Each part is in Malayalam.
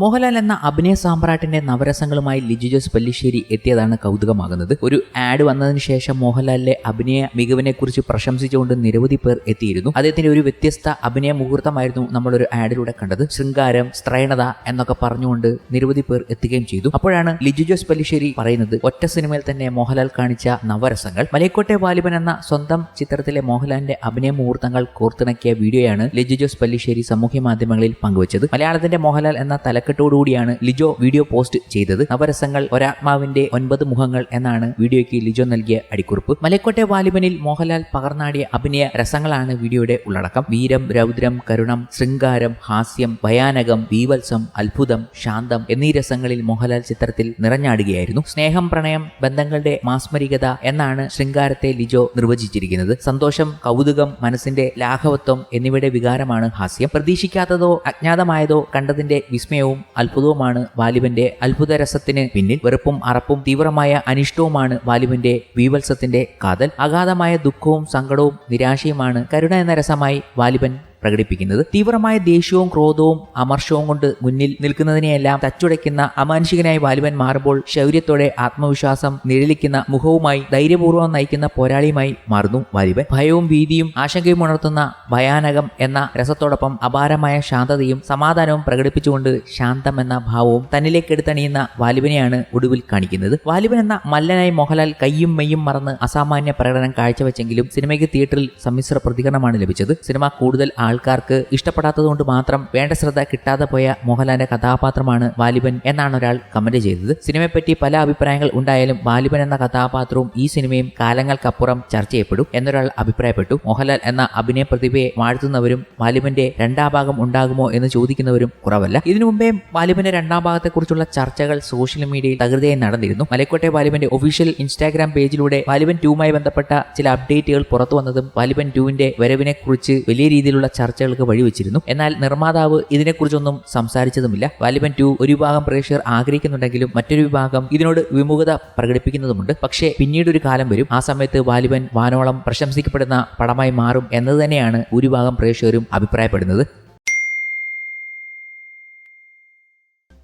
മോഹൻലാൽ എന്ന അഭിനയ സാമ്രാട്ടിന്റെ നവരസങ്ങളുമായി ലിജു ജോസ് പല്ലിശ്ശേരി എത്തിയതാണ് കൗതുകമാകുന്നത്. ഒരു ആഡ് വന്നതിന് ശേഷം മോഹൻലാലിലെ അഭിനയ മികവിനെ കുറിച്ച് പ്രശംസിച്ചുകൊണ്ട് നിരവധി പേർ എത്തിയിരുന്നു. അദ്ദേഹത്തിന്റെ ഒരു വ്യത്യസ്ത അഭിനയ മുഹൂർത്തമായിരുന്നു നമ്മളൊരു ആഡിലൂടെ കണ്ടത്. ശൃംഗാരം സ്ത്രൈണത എന്നൊക്കെ പറഞ്ഞുകൊണ്ട് നിരവധി പേർ എത്തുകയും ചെയ്തു. അപ്പോഴാണ് ലിജു ജോസ് പല്ലിശ്ശേരി പറയുന്നത് ഒറ്റ സിനിമയിൽ തന്നെ മോഹൻലാൽ കാണിച്ച നവരസങ്ങൾ. മലയക്കോട്ടെ വാലിബൻ എന്ന സ്വന്തം ചിത്രത്തിലെ മോഹൻലാലിന്റെ അഭിനയ മുഹൂർത്തങ്ങൾ കോർത്തിണക്കിയ വീഡിയോയാണ് ലിജു ജോസ് പല്ലിശ്ശേരി സാമൂഹ്യ മാധ്യമങ്ങളിൽ പങ്കുവച്ചത്. മലയാളത്തിന്റെ മോഹൻലാൽ എന്ന തലക്കെട്ടോടുകൂടിയാണ് ലിജോ വീഡിയോ പോസ്റ്റ് ചെയ്തത്. നവരസങ്ങൾ ഒരാത്മാവിന്റെ ഒൻപത് മുഖങ്ങൾ എന്നാണ് വീഡിയോയ്ക്ക് ലിജോ നൽകിയ അടിക്കുറിപ്പ്. മലക്കോട്ടെ വാലിബനിൽ മോഹൻലാൽ പകർന്നാടിയ അഭിനയ രസങ്ങളാണ് വീഡിയോയുടെ ഉള്ളടക്കം. വീരം രൗദ്രം കരുണം ശൃംഗാരം ഹാസ്യം ഭയാനകം വീവത്സം അത്ഭുതം ശാന്തം എന്നീ രസങ്ങളിൽ മോഹൻലാൽ ചിത്രത്തിൽ നിറഞ്ഞാടുകയായിരുന്നു. സ്നേഹം പ്രണയം ബന്ധങ്ങളുടെ മാസ്മരികത എന്നാണ് ശൃംഗാരത്തെ ലിജോ നിർവചിച്ചിരിക്കുന്നത്. സന്തോഷം കൗതുകം മനസ്സിന്റെ ലാഘവത്വം എന്നിവയുടെ വികാരമാണ് ഹാസ്യം. പ്രതീക്ഷിക്കാത്തതോ അജ്ഞാതമായതോ കണ്ടതിന്റെ വിസ്മയവും അത്ഭുതവുമാണ് വാലിബന്റെ അത്ഭുത രസത്തിന് പിന്നിൽ വെറുപ്പും അറപ്പും തീവ്രമായ അനിഷ്ടവുമാണ് വാലിബന്റെ വീവത്സത്തിന്റെ കാതൽ. അഗാധമായ ദുഃഖവും സങ്കടവും നിരാശയുമാണ് കരുണ എന്ന രസമായി വാലിബൻ പ്രകടിപ്പിക്കുന്നത്. തീവ്രമായ ദേഷ്യവും ക്രോധവും അമർഷവും കൊണ്ട് മുന്നിൽ നിൽക്കുന്നതിനെയെല്ലാം തച്ചുടയ്ക്കുന്ന അമാനുഷികനായി വാലിബൻ മാറുമ്പോൾ ശൗര്യത്തോടെ ആത്മവിശ്വാസം നിഴലിക്കുന്ന മുഖവുമായി ധൈര്യപൂർവം നയിക്കുന്ന പോരാളിയുമായി മാറുന്നു വാലിബൻ. ഭയവും ഭീതിയും ആശങ്കയും ഉണർത്തുന്ന ഭയാനകം എന്ന രസത്തോടൊപ്പം അപാരമായ ശാന്തതയും സമാധാനവും പ്രകടിപ്പിച്ചുകൊണ്ട് ശാന്തം എന്ന ഭാവവും തന്നിലേക്ക് എടുത്തണിയുന്ന വാലിബനെയാണ് ഒടുവിൽ കാണിക്കുന്നത്. വാലിബൻ എന്ന മല്ലനായി മോഹൻലാൽ കയ്യും മെയ്യും മറന്ന് അസാമാന്യ പ്രകടനം കാഴ്ചവെച്ചെങ്കിലും സിനിമയ്ക്ക് തിയേറ്ററിൽ സമ്മിശ്ര പ്രതികരണമാണ് ലഭിച്ചത്. സിനിമ കൂടുതൽ ആൾക്കാർക്ക് ഇഷ്ടപ്പെടാത്തതുകൊണ്ട് മാത്രം വേണ്ട ശ്രദ്ധ കിട്ടാതെ പോയ മോഹൻലാലിന്റെ കഥാപാത്രമാണ് വാലിബൻ എന്നാണ് ഒരാൾ കമന്റ് ചെയ്തത്. സിനിമയെപ്പറ്റി പല അഭിപ്രായങ്ങൾ ഉണ്ടായാലും വാലിബൻ എന്ന കഥാപാത്രവും ഈ സിനിമയും കാലങ്ങൾക്കപ്പുറം ചർച്ച ചെയ്യപ്പെടും എന്നൊരാൾ അഭിപ്രായപ്പെട്ടു. മോഹൻലാൽ എന്ന അഭിനയ പ്രതിഭയെ വാഴ്ത്തുന്നവരും വാലിബന്റെ രണ്ടാം ഭാഗം ഉണ്ടാകുമോ എന്ന് ചോദിക്കുന്നവരും കുറവല്ല. ഇതിനു മുമ്പേ വാലിബന്റെ രണ്ടാം ഭാഗത്തെക്കുറിച്ചുള്ള ചർച്ചകൾ സോഷ്യൽ മീഡിയയിൽ തകൃതിയായി നടന്നിരുന്നു. മലക്കോട്ടെ വാലിബന്റെ ഒഫീഷ്യൽ ഇൻസ്റ്റാഗ്രാം പേജിലൂടെ വാലിബൻ ടൂമായി ബന്ധപ്പെട്ട ചില അപ്ഡേറ്റുകൾ പുറത്തു വന്നതും വാലിബൻ ടൂവിന്റെ വരവിനെ കുറിച്ച് വലിയ രീതിയിലുള്ള ചർച്ചകൾക്ക് വഴിവെച്ചിരുന്നു. എന്നാൽ നിർമ്മാതാവ് ഇതിനെക്കുറിച്ചൊന്നും സംസാരിച്ചതുമില്ല. വാലിബൻ ടു ഒരു വിഭാഗം പ്രേക്ഷകർ ആഗ്രഹിക്കുന്നുണ്ടെങ്കിലും മറ്റൊരു വിഭാഗം ഇതിനോട് വിമുഖത പ്രകടിപ്പിക്കുന്നതുമുണ്ട്. പക്ഷേ പിന്നീട് ഒരു കാലം വരും. ആ സമയത്ത് വാലിബൻ വാനോളം പ്രശംസിക്കപ്പെടുന്ന പടമായി മാറും എന്നത് തന്നെയാണ് ഭൂരിഭാഗം പ്രേക്ഷകരും അഭിപ്രായപ്പെടുന്നത്.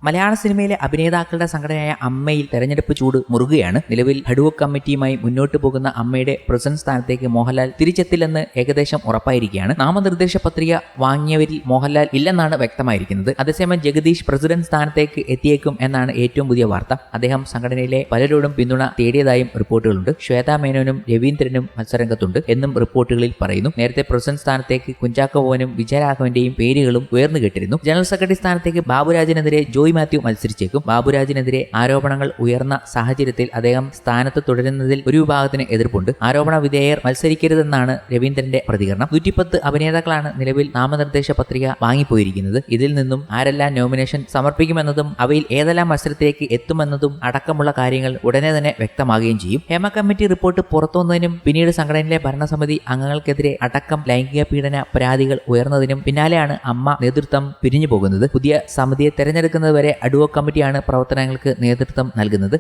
മലയാള സിനിമയിലെ അഭിനേതാക്കളുടെ സംഘടനയായ അമ്മയിൽ തെരഞ്ഞെടുപ്പ് ചൂട് മുറുകയാണ്. നിലവിൽ ഹഡുവക് കമ്മിറ്റിയുമായി മുന്നോട്ട് പോകുന്ന അമ്മയുടെ പ്രസിഡന്റ് സ്ഥാനത്തേക്ക് മോഹൻലാൽ തിരിച്ചെത്തില്ലെന്ന് ഏകദേശം ഉറപ്പായിരിക്കുകയാണ്. നാമനിർദ്ദേശ പത്രിക വാങ്ങിയവരിൽ മോഹൻലാൽ ഇല്ലെന്നാണ് വ്യക്തമായിരിക്കുന്നത്. അതേസമയം ജഗദീഷ് പ്രസിഡന്റ് സ്ഥാനത്തേക്ക് എത്തിയേക്കും എന്നാണ് ഏറ്റവും പുതിയ വാർത്ത. അദ്ദേഹം സംഘടനയിലെ പലരോടും പിന്തുണ തേടിയതായും റിപ്പോർട്ടുകളുണ്ട്. ശ്വേതാ മേനോനും രവീന്ദ്രനും മത്സരംഗത്തുണ്ട് എന്നും റിപ്പോർട്ടുകളിൽ പറയുന്നു. നേരത്തെ പ്രസിഡന്റ് സ്ഥാനത്തേക്ക് കുഞ്ചാക്കോ ഭവനും വിജയരാഘവന്റെയും പേരുകളും ഉയർന്നു കേട്ടിരുന്നു. ജനറൽ സെക്രട്ടറി സ്ഥാനത്തേക്ക് ബാബുരാജിനെതിരെ ജോയ് മാത്യു മത്സരിച്ചേക്കും. ബാബുരാജിനെതിരെ ആരോപണങ്ങൾ ഉയർന്ന സാഹചര്യത്തിൽ അദ്ദേഹം സ്ഥാനത്ത് തുടരുന്നതിൽ ഒരു വിഭാഗത്തിന് എതിർപ്പുണ്ട്. ആരോപണ വിധേയർ മത്സരിക്കരുതെന്നാണ് രവീന്ദ്രന്റെ പ്രതികരണം. നൂറ്റിപ്പത്ത് അഭിനേതാക്കളാണ് നിലവിൽ നാമനിർദ്ദേശ പത്രിക വാങ്ങിപ്പോയിരിക്കുന്നത്. ഇതിൽ നിന്നും ആരെല്ലാം നോമിനേഷൻ സമർപ്പിക്കുമെന്നതും അവയിൽ ഏതെല്ലാം മത്സരത്തിലേക്ക് എത്തുമെന്നതും അടക്കമുള്ള കാര്യങ്ങൾ ഉടനെ തന്നെ വ്യക്തമാകുകയും ചെയ്യും. ഹേമ കമ്മിറ്റി റിപ്പോർട്ട് പുറത്തുവന്നതിനും പിന്നീട് സംഘടനയിലെ ഭരണസമിതി അംഗങ്ങൾക്കെതിരെ അടക്കം ലൈംഗിക പീഡന പരാതികൾ ഉയർന്നതിനും പിന്നാലെയാണ് അമ്മ നേതൃത്വം പിരിഞ്ഞു പോകുന്നത് പുതിയ സമിതിയെ തെരഞ്ഞെടുക്കുന്നത് വരെ അഡുവോ കമ്മിറ്റിയാണ് പ്രവർത്തനങ്ങൾക്ക് നേതൃത്വം നൽകുന്നത്.